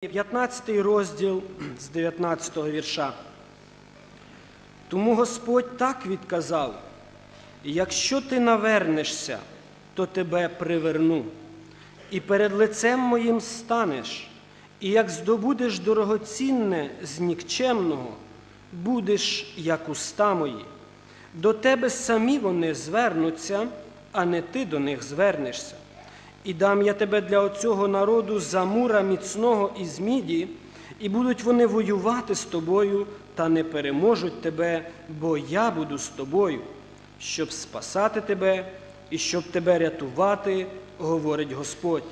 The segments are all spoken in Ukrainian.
15 розділ з 19 вірша. Тому Господь так відказав: якщо ти навернешся, то тебе приверну, і перед лицем моїм станеш, і як здобудеш дорогоцінне з нікчемного, будеш як уста мої. До тебе самі вони звернуться, а не ти до них звернешся. І дам я тебе для оцього народу за мура міцного із міді, і будуть вони воювати з тобою, та не переможуть тебе, бо я буду з тобою, щоб спасати тебе і щоб тебе рятувати, говорить Господь.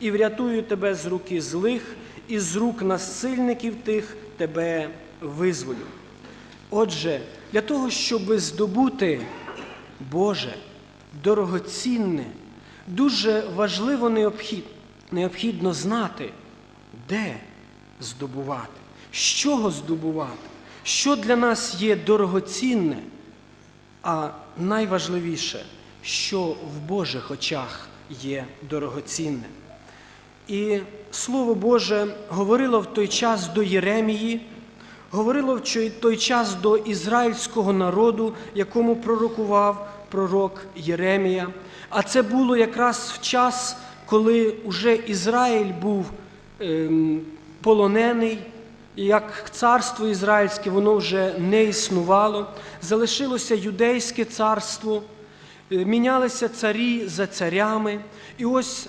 І врятую тебе з руки злих, і з рук насильників тих тебе визволю. Отже, для того, щоб здобути Боже, дорогоцінне, дуже важливо необхід, необхідно знати, де здобувати, з чого здобувати, що для нас є дорогоцінне, а найважливіше, що в Божих очах є дорогоцінне. І Слово Боже говорило в той час до Єремії, говорило в той час до ізраїльського народу, якому пророкував пророк Єремія. А це було якраз в час, коли уже Ізраїль був ем, полонений, як царство ізраїльське воно вже не існувало, залишилося юдейське царство, е, мінялися царі за царями. І ось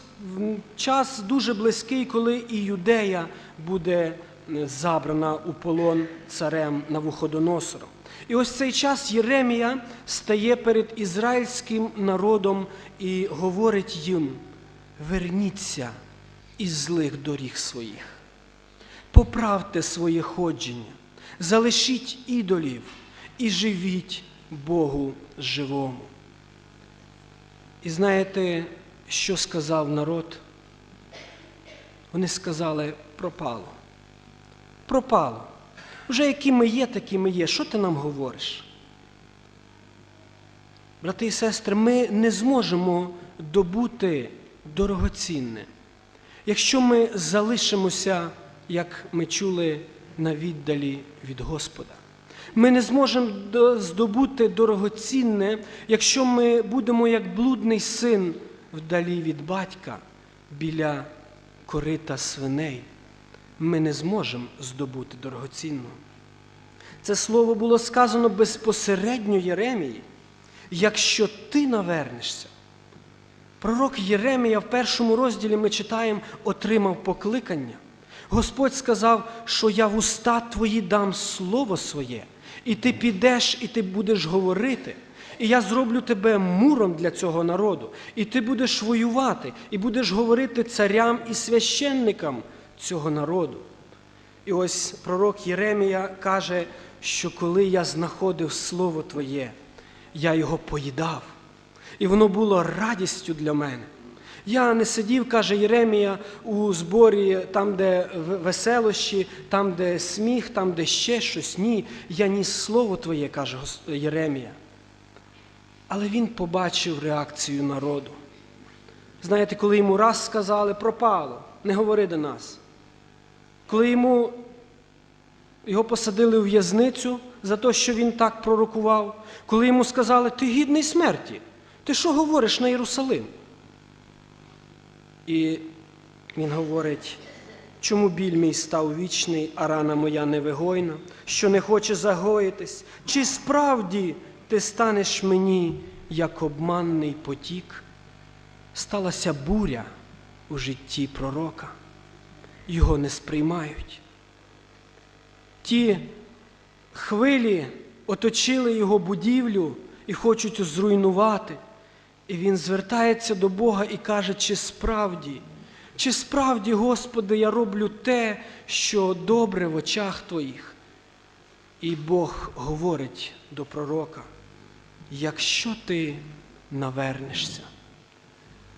час дуже близький, коли і Юдея буде забрана у полон царем Навуходоносором. І ось цей час Єремія стає перед ізраїльським народом і говорить їм: верніться із злих доріг своїх, поправте своє ходження, залишіть ідолів і живіть Богу живому. І знаєте, що сказав народ? Вони сказали, пропало. Пропало. Вже які ми є, такі ми є. Що ти нам говориш? Брати і сестри, ми не зможемо добути дорогоцінне, якщо ми залишимося, як ми чули, на віддалі від Господа. Ми не зможемо здобути дорогоцінне, якщо ми будемо як блудний син вдалі від батька біля корита свиней. Ми не зможемо здобути дорогоцінного. Це слово було сказано безпосередньо Єремії. Якщо ти навернешся, пророк Єремія в першому розділі ми читаємо, отримав покликання. Господь сказав, що я в уста твої дам слово своє, і ти підеш, і ти будеш говорити. І я зроблю тебе муром для цього народу, і ти будеш воювати, і будеш говорити царям і священникам цього народу. І ось пророк Єремія каже, що коли я знаходив Слово Твоє, я його поїдав, і воно було радістю для мене. Я не сидів, каже Єремія, у зборі, там, де веселощі, там, де сміх, там, де ще щось. Ні, я ніс Слово Твоє, каже Єремія. Але він побачив реакцію народу. Знаєте, коли йому раз сказали, пропало, не говори до нас. Коли йому його посадили у в'язницю за те, що він так пророкував, коли йому сказали, ти гідний смерті, ти що говориш на Єрусалим? І він говорить, чому біль мій став вічний, а рана моя невигойна, що не хоче загоїтись, чи справді ти станеш мені, як обманний потік? Сталася буря у житті пророка, його не сприймають. Ті хвилі оточили його будівлю і хочуть зруйнувати. І він звертається до Бога і каже, чи справді, чи справді, Господи, я роблю те, що добре в очах Твоїх. І Бог говорить до пророка, якщо ти навернешся.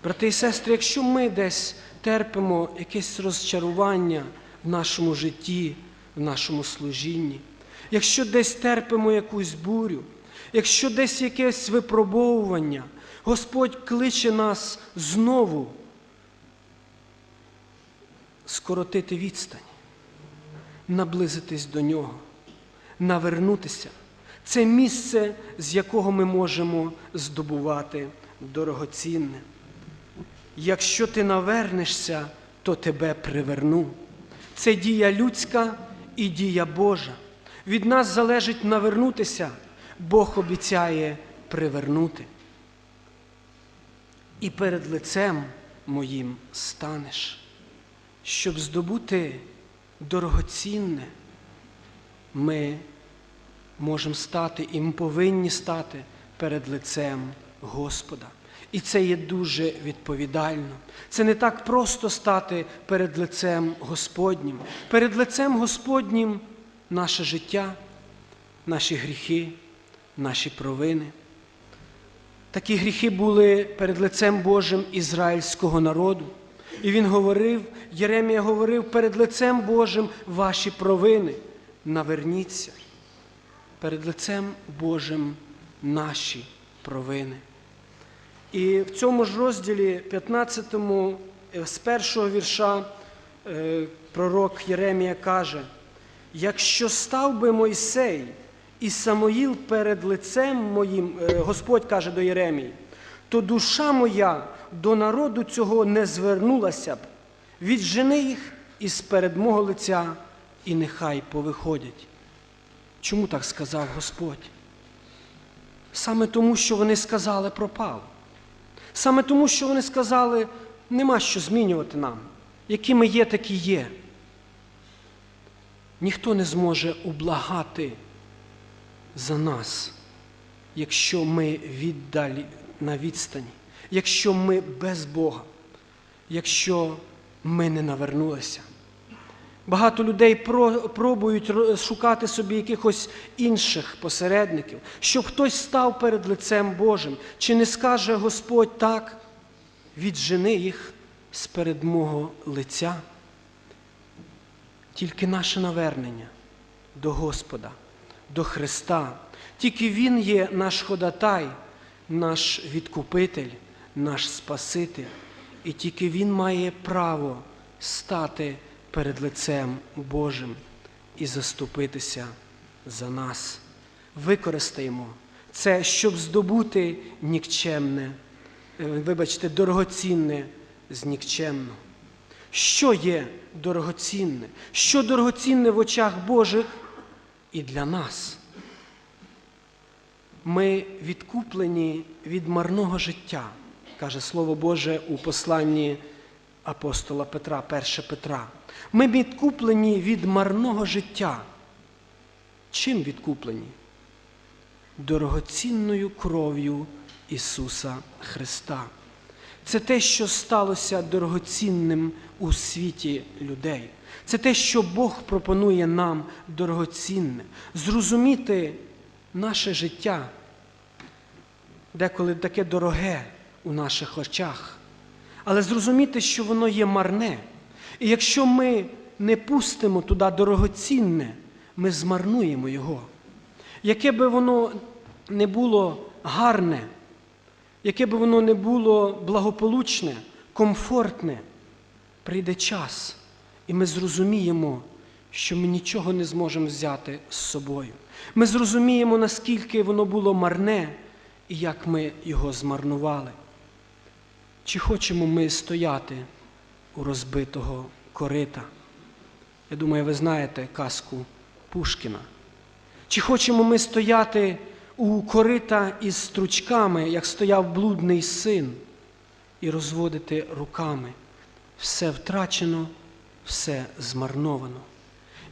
Брати і сестри, якщо ми десь терпимо якесь розчарування в нашому житті, в нашому служінні, якщо десь терпимо якусь бурю, якщо десь якесь випробовування, Господь кличе нас знову скоротити відстань. наблизитись до Нього, навернутися. Це місце, з якого ми можемо здобувати дорогоцінне. Якщо ти навернешся, то тебе приверну. Це дія людська і дія Божа. Від нас залежить навернутися, Бог обіцяє привернути. І перед лицем моїм станеш, щоб здобути дорогоцінне, ми можемо стати і ми повинні стати перед лицем Господа. І це є дуже відповідально. Це не так просто стати перед лицем Господнім. Перед лицем Господнім наше життя, наші гріхи, наші провини. Такі гріхи були перед лицем Божим ізраїльського народу. І він говорив, Єремія говорив, перед лицем Божим ваші провини. Наверніться. Перед лицем Божим наші провини. І в цьому ж розділі 15 е, з першого вірша е, пророк Єремія каже: якщо став би Мойсей і Самоїл перед лицем моїм, е, Господь каже до Єремії, то душа моя до народу цього не звернулася б. Віджени їх із перед мого лиця, і нехай повиходять. Чому так сказав Господь? Саме тому, що вони сказали пропав. Саме тому, що вони сказали, нема що змінювати нам. Які ми є, такі є. Ніхто не зможе облагати за нас, якщо ми віддалі на відстані, якщо ми без Бога, якщо ми не навернулися. Багато людей пробують шукати собі якихось інших посередників, щоб хтось став перед лицем Божим. Чи не скаже Господь так, віджени їх з перед мого лиця? Тільки наше навернення до Господа, до Христа, тільки Він є наш ходатай, наш відкупитель, наш Спаситель, і тільки Він має право стати перед лицем Божим і заступитися за нас. Використаємо це, щоб здобути нікчемне, е, вибачте, дорогоцінне з нікчемного. Що є дорогоцінне? Що дорогоцінне в очах Божих і для нас? Ми відкуплені від марного життя, каже Слово Боже у посланні апостола Петра, 1 Петра. Ми відкуплені від марного життя. Чим відкуплені? Дорогоцінною кров'ю Ісуса Христа. Це те, що сталося дорогоцінним у світі людей. Це те, що Бог пропонує нам дорогоцінне, зрозуміти наше життя, деколи таке дороге у наших очах, але зрозуміти, що воно є марне. І якщо ми не пустимо туди дорогоцінне, ми змарнуємо його. Яке би воно не було гарне, яке би воно не було благополучне, комфортне, прийде час, і ми зрозуміємо, що ми нічого не зможемо взяти з собою. Ми зрозуміємо, наскільки воно було марне і як ми його змарнували. Чи хочемо ми стояти у розбитого корита? Я думаю, ви знаєте казку Пушкіна. Чи хочемо ми стояти у корита із стручками, як стояв блудний син, і розводити руками? Все втрачено, все змарновано.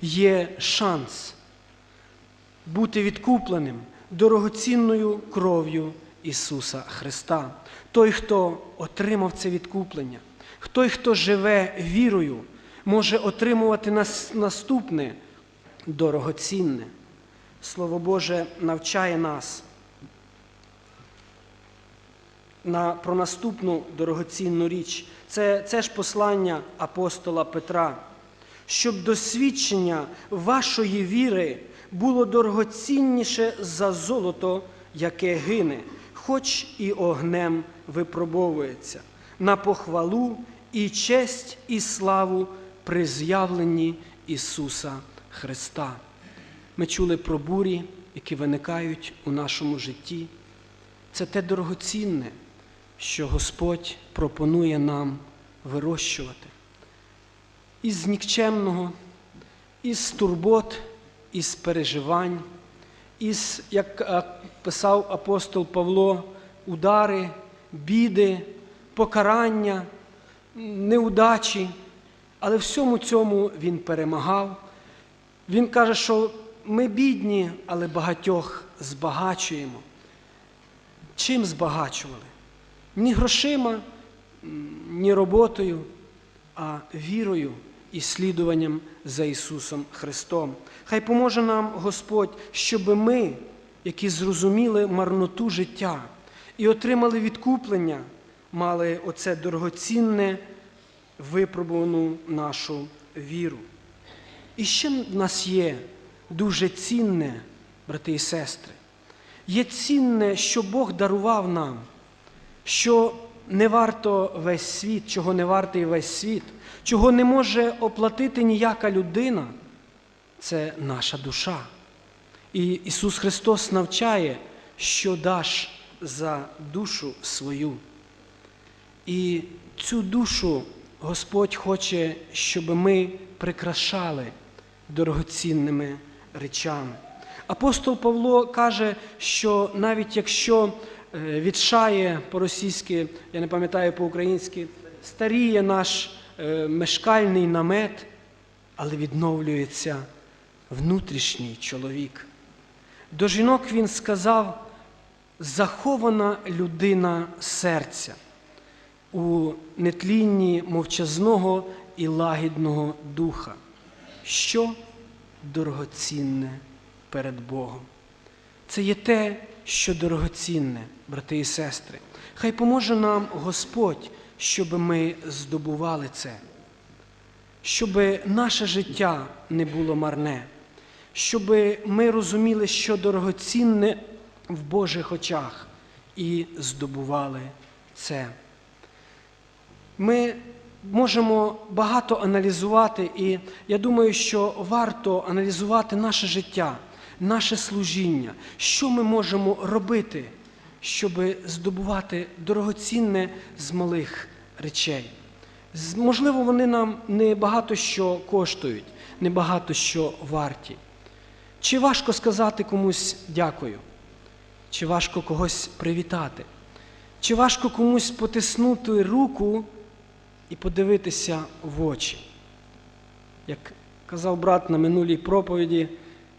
Є шанс бути відкупленим дорогоцінною кров'ю Ісуса Христа. Той, хто отримав це відкуплення, той, хто живе вірою, може отримувати наступне дорогоцінне. Слово Боже навчає нас на, про наступну дорогоцінну річ. Це, Це ж послання апостола Петра, щоб досвідчення вашої віри було дорогоцінніше за золото, яке гине, хоч і огнем випробовується, на похвалу і честь, і славу при з'явленні Ісуса Христа. Ми чули про бурі, які виникають у нашому житті. Це те дорогоцінне, що Господь пропонує нам вирощувати. Із нікчемного, із турбот, із переживань, із, як е, писав апостол Павло, удари, біди, покарання, неудачі, але всьому цьому він перемагав. Він каже, що ми бідні, але багатьох збагачуємо. Чим збагачували? Ні грошима, ні роботою, а вірою і слідуванням за Ісусом Христом. Хай поможе нам Господь, щоб ми, які зрозуміли марноту життя і отримали відкуплення, мали оце дорогоцінне, випробувану нашу віру. І ще в нас є дуже цінне, брати і сестри. Є цінне, що Бог дарував нам, що не варто весь світ, чого не вартий весь світ, чого не може оплатити ніяка людина, це наша душа. І Ісус Христос навчає, що даш за душу свою. І цю душу Господь хоче, щоб ми прикрашали дорогоцінними речами. Апостол Павло каже, що навіть якщо е, відшає по-російськи, я не пам'ятаю по-українськи, старіє наш е, мешкальний намет, але відновлюється внутрішній чоловік. До жінок він сказав, захована людина серця у нетлінні мовчазного і лагідного духа, що дорогоцінне перед Богом. Це є те, що дорогоцінне, брати і сестри. Хай поможе нам Господь, щоб ми здобували це, щоб наше життя не було марне, щоб ми розуміли, що дорогоцінне в Божих очах, і здобували це. Ми можемо багато аналізувати, і я думаю, що варто аналізувати наше життя, наше служіння, що ми можемо робити, щоб здобувати дорогоцінне з малих речей. Можливо, вони нам не багато що коштують, не багато що варті. Чи важко сказати комусь дякую? Чи важко когось привітати? Чи важко комусь потиснути руку і подивитися в очі? Як казав брат на минулій проповіді,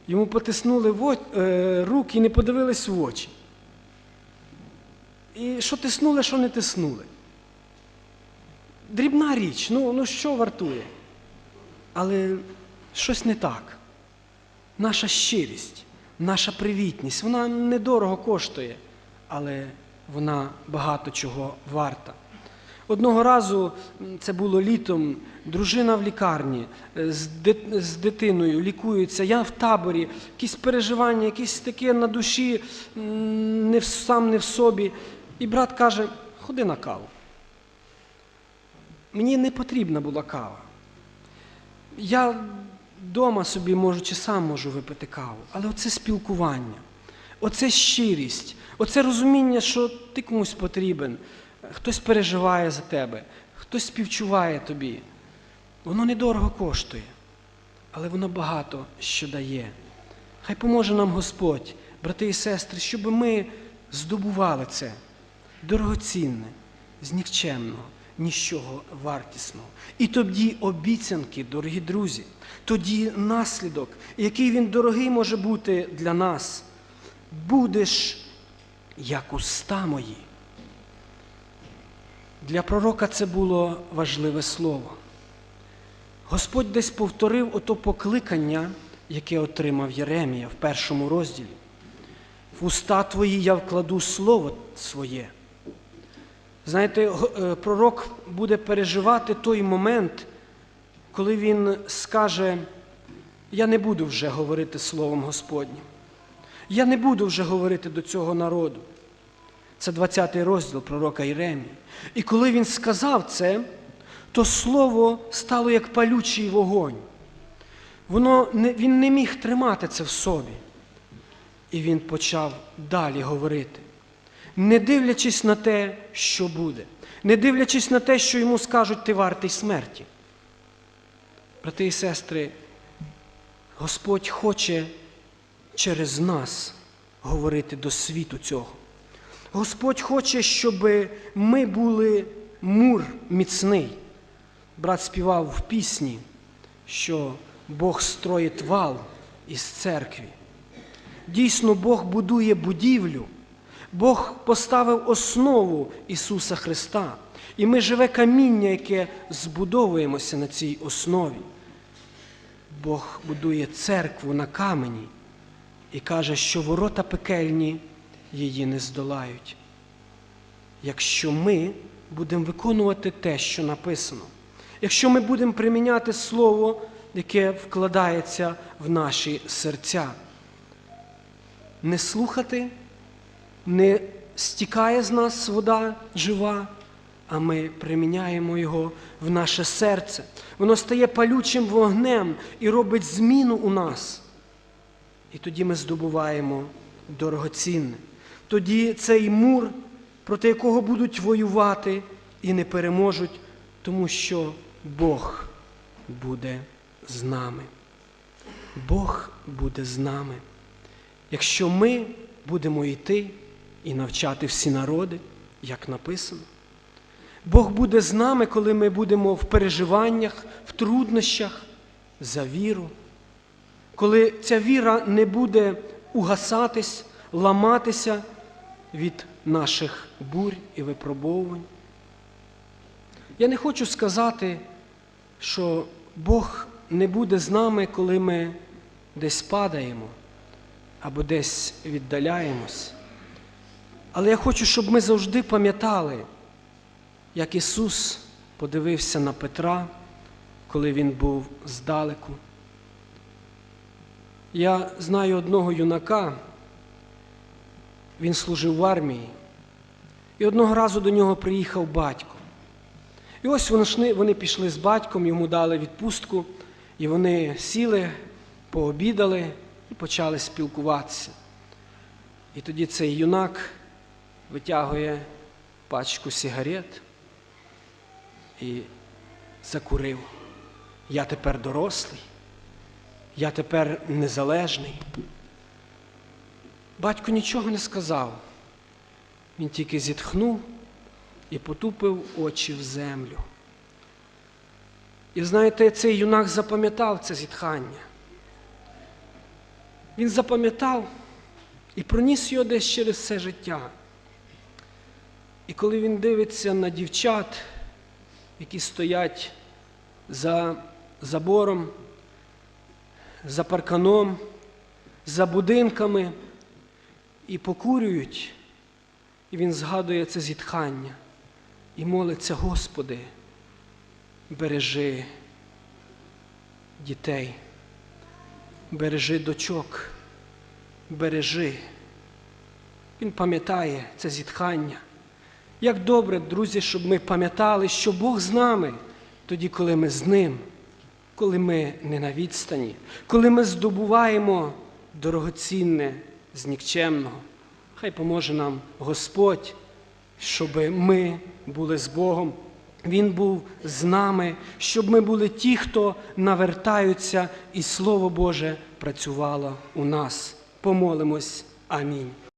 йому потиснули в оч- е, руки і не подивились в очі. І що тиснули, що не тиснули. Дрібна річ, ну, ну що вартує? Але щось не так. Наша щирість, наша привітність, вона недорого коштує, але вона багато чого варта. Одного разу, це було літом, дружина в лікарні е, з, дитиною лікується, я в таборі, якісь переживання, якісь таке на душі, не в, сам не в собі. І брат каже: ходи на каву. Мені не потрібна була кава. Я вдома собі можу чи сам можу випити каву, але оце спілкування, оце щирість, оце розуміння, що ти комусь потрібен, хтось переживає за тебе, хтось співчуває тобі. Воно недорого коштує, але воно багато що дає. Хай поможе нам Господь, брати і сестри, щоб ми здобували це дорогоцінне, з нікчемного, нічого вартісного. І тоді обіцянки, дорогі друзі, тоді наслідок, який він дорогий може бути для нас, будеш як уста мої. Для пророка це було важливе слово. Господь десь повторив ото покликання, яке отримав Єремія в першому розділі. В уста твої я вкладу слово своє. Знаєте, е, пророк буде переживати той момент, коли він скаже: Я не буду вже говорити Словом Господнім. Я не буду вже говорити до цього народу. Це 20 розділ пророка Єремії. І коли він сказав це, то слово стало як палючий вогонь. воно він не міг тримати це в собі. І він почав далі говорити, не дивлячись на те, що буде, не дивлячись на те, що йому скажуть, ти вартий смерті. Брати і сестри, Господь хоче через нас говорити до світу цього. Господь хоче, щоб ми були мур міцний. Брат співав в пісні, що Бог строїть вал із церкві. Дійсно, Бог будує будівлю, Бог поставив основу Ісуса Христа. І ми живе каміння, яке збудовуємося на цій основі. Бог будує церкву на камені і каже, що ворота пекельні її не здолають. Якщо ми будемо виконувати те, що написано, якщо ми будемо приміняти Слово, яке вкладається в наші серця, не слухати, не стікає з нас вода жива, а ми приміняємо його в наше серце. Воно стає палючим вогнем і робить зміну у нас. І тоді ми здобуваємо дорогоцінне. Тоді цей мур, проти якого будуть воювати і не переможуть, тому що Бог буде з нами. Бог буде з нами. Якщо ми будемо йти і навчати всі народи, як написано, Бог буде з нами, коли ми будемо в переживаннях, в труднощах за віру, коли ця віра не буде угасатись, ламатися від наших бурь і випробовувань. Я не хочу сказати, що Бог не буде з нами, коли ми десь падаємо або десь віддаляємось. Але я хочу, щоб ми завжди пам'ятали, як Ісус подивився на Петра, коли Він був здалеку. Я знаю одного юнака, він служив в армії, і одного разу до нього приїхав батько. І ось вони, вони пішли з батьком, йому дали відпустку, і вони сіли, пообідали і почали спілкуватися. І тоді цей юнак витягує пачку сигарет і закурив. Я тепер дорослий, я тепер незалежний. Батько нічого не сказав. Він тільки зітхнув і потупив очі в землю. І знаєте, цей юнак запам'ятав це зітхання. Він запам'ятав і проніс його десь через все життя. І коли він дивиться на дівчат, які стоять за забором, за парканом, за будинками і покурюють, і він згадує це зітхання і молиться, Господи, бережи дітей, бережи дочок, бережи. Він пам'ятає це зітхання. Як добре, друзі, щоб ми пам'ятали, що Бог з нами тоді, коли ми з Ним, коли ми не на відстані, коли ми здобуваємо дорогоцінне з нікчемного. Хай поможе нам Господь, щоб ми були з Богом. Він був з нами, щоб ми були ті, хто навертаються, і Слово Боже працювало у нас. Помолимось. Амінь.